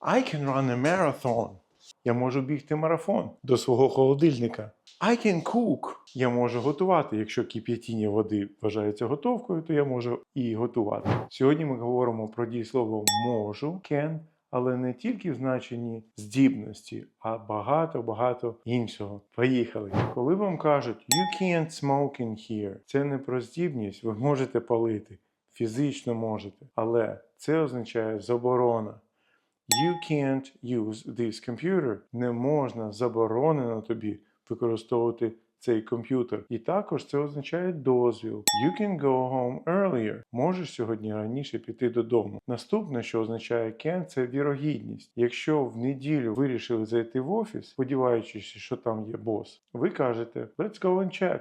I can run a marathon. Я можу бігти марафон до свого холодильника. I can cook. Я можу готувати. Якщо кип'ятіння води вважається готовкою, то я можу і готувати. Сьогодні ми говоримо про дієслово можу, can, але не тільки в значенні здібності, а багато-багато іншого. Поїхали. Коли вам кажуть you can't smoke in here, це не про здібність, ви можете палити, фізично можете, але це означає заборона. You can't use this computer. Не можна заборонено тобі використовувати цей комп'ютер. І також це означає дозвіл. You can go home earlier. Можеш сьогодні раніше піти додому. Наступне, що означає can, це вірогідність. Якщо в неділю вирішили зайти в офіс, сподіваючись, що там є бос, ви кажете Let's go and check.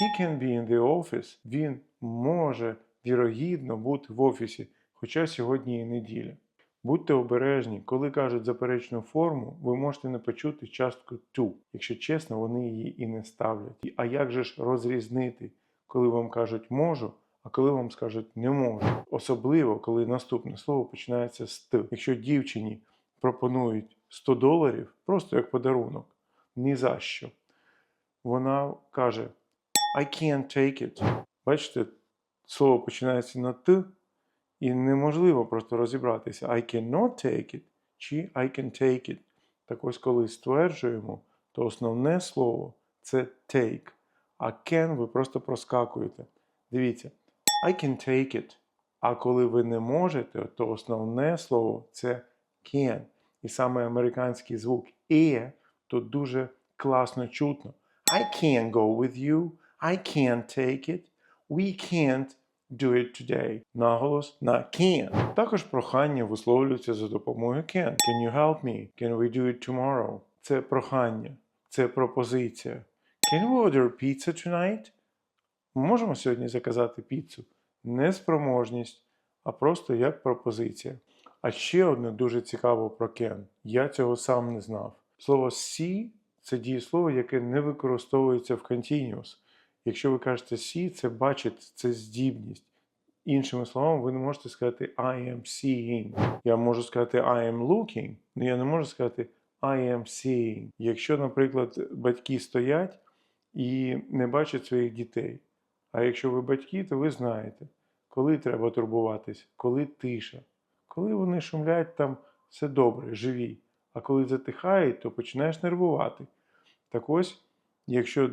He can be in the office. Він може вірогідно бути в офісі, хоча сьогодні і неділя. Будьте обережні, коли кажуть заперечну форму, ви можете не почути частку to. Якщо чесно, вони її і не ставлять. А як же ж розрізнити, коли вам кажуть можу, а коли вам скажуть не можу? Особливо, коли наступне слово починається з т. Якщо дівчині пропонують 100 доларів, просто як подарунок, ні за що. Вона каже I can't take it. Бачите, слово починається на т, і неможливо просто розібратися. I cannot take it чи I can take it. Так ось, коли стверджуємо, то основне слово це take, а can ви просто проскакуєте. Дивіться, I can take it. А коли ви не можете, то основне слово це can. І саме американський звук е тут дуже класно чутно. I can't go with you. I can't take it. We can't do it today. Наголос на can. Також прохання висловлюється за допомогою can. Can you help me? Can we do it tomorrow? Це прохання, це пропозиція. Can we order pizza tonight? Ми можемо сьогодні заказати піцу. Не спроможність, а просто як пропозиція. А ще одне дуже цікаво про can. Я цього сам не знав. Слово see це дієслово, яке не використовується в continuous. Якщо ви кажете see, це бачить, це здібність. Іншими словами, ви не можете сказати I am seeing. Я можу сказати I am looking, але я не можу сказати I am seeing. Якщо, наприклад, батьки стоять і не бачать своїх дітей. А якщо ви батьки, то ви знаєте, коли треба турбуватись, коли тиша. Коли вони шумлять, там все добре, живі. А коли затихають, то починаєш нервувати. Так ось, якщо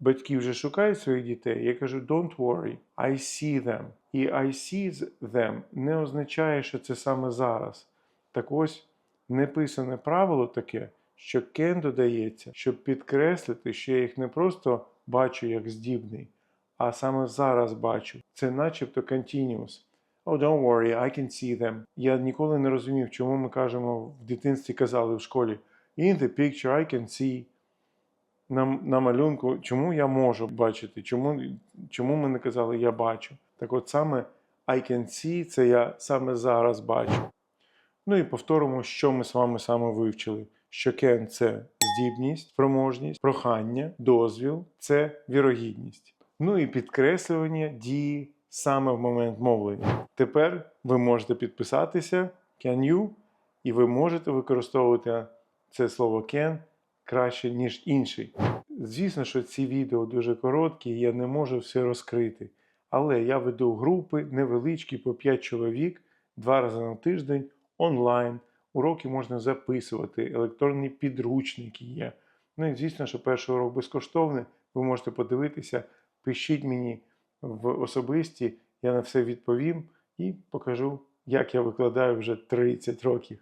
батьки вже шукають своїх дітей, я кажу don't worry, I see them. І I see them не означає, що це саме зараз. Так ось неписане правило таке, що can додається, щоб підкреслити, що я їх не просто бачу як здібний, а саме зараз бачу. Це начебто continuous. Oh, don't worry, I can see them. Я ніколи не розумів, чому ми кажемо в дитинстві казали в школі In the picture I can see. На, на малюнку, чому я можу бачити? Чому, чому ми не казали я бачу? Так от саме I can see це я саме зараз бачу. Ну і повторимо, що ми з вами саме вивчили. Що can – це здібність, спроможність, прохання, дозвіл це вірогідність. Ну і підкреслювання дії саме в момент мовлення. Тепер ви можете підписатися can you, і ви можете використовувати це слово can краще, ніж інший. Звісно, що ці відео дуже короткі, я не можу все розкрити. Але я веду групи невеличкі по 5 чоловік два рази на тиждень онлайн. Уроки можна записувати, електронні підручники є. Ну і звісно, що перший урок безкоштовний. Ви можете подивитися, пишіть мені в особисті, я на все відповім і покажу, як я викладаю вже 30 років.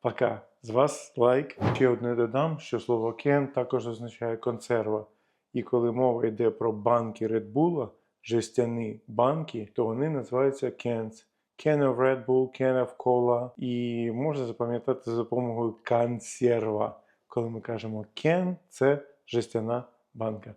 Пока. З вас лайк. Ще одне додам, що слово кен також означає консерва. І коли мова йде про банки Red Bull, жестяні банки, то вони називаються кенс. Can of Red Bull, can of Cola. І можна запам'ятати за допомогою консерва. Коли ми кажемо can, це жестяна банка.